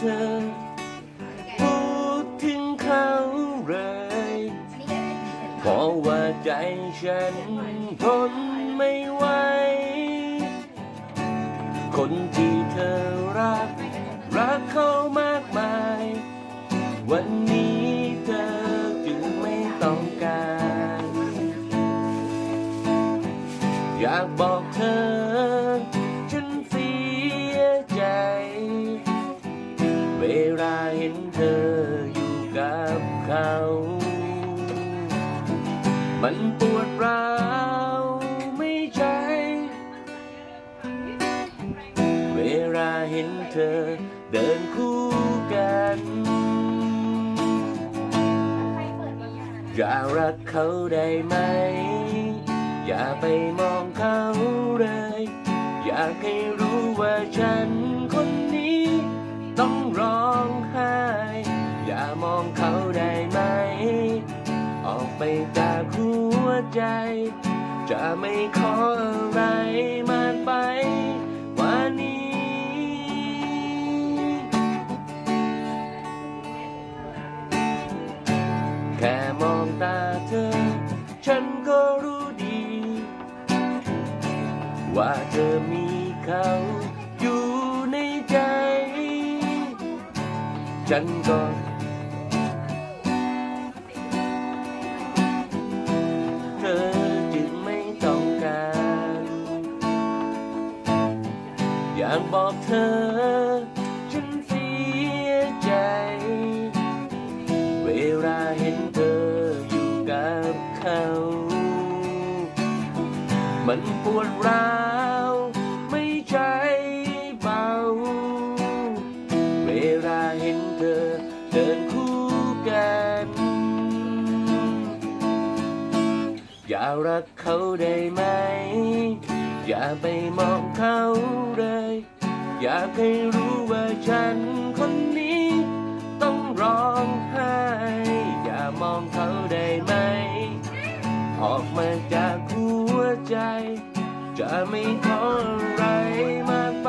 เธอ พูดถึงเขาเลยเพราะว่าใจฉันทนไม่ไหว คนที่เธอรัก รักเขามากมาย วันนี้เธอจึงไม่ต้องการ อยากบอกเธอ ลาเห็นเธออยู่กับเขา มันปวดร้าวไม่ใช่เวลาเห็นเธอเดินคู่กัน อย่ารักเขาได้ไหม อย่าไปมองเขาเลย อยากให้รู้ว่าฉัน มองเขาได้ไหม ออกไปจากหัวใจ จะไม่ขออะไรมากไปกว่านี้ แค่มองตาเธอ ฉันก็รู้ดี ว่าเธอมีเขาอยู่ในใจ ฉันก็ากบอกเธอ ฉันเสียใจ เวลาเห็นเธออยู่กับเขา มันปวดร้าวไม่ใช่เบา เวลาเห็นเธอเดินคู่กัน อย่ารักเขาได้ไหม อย่าไปมองเขา อยากให้รู้ว่าฉันคนนี้ ต้องร้องไห้ อย่ามองเขาได้ไหม ออกมาจากหัวใจ จะไม่ขออะไรมากไป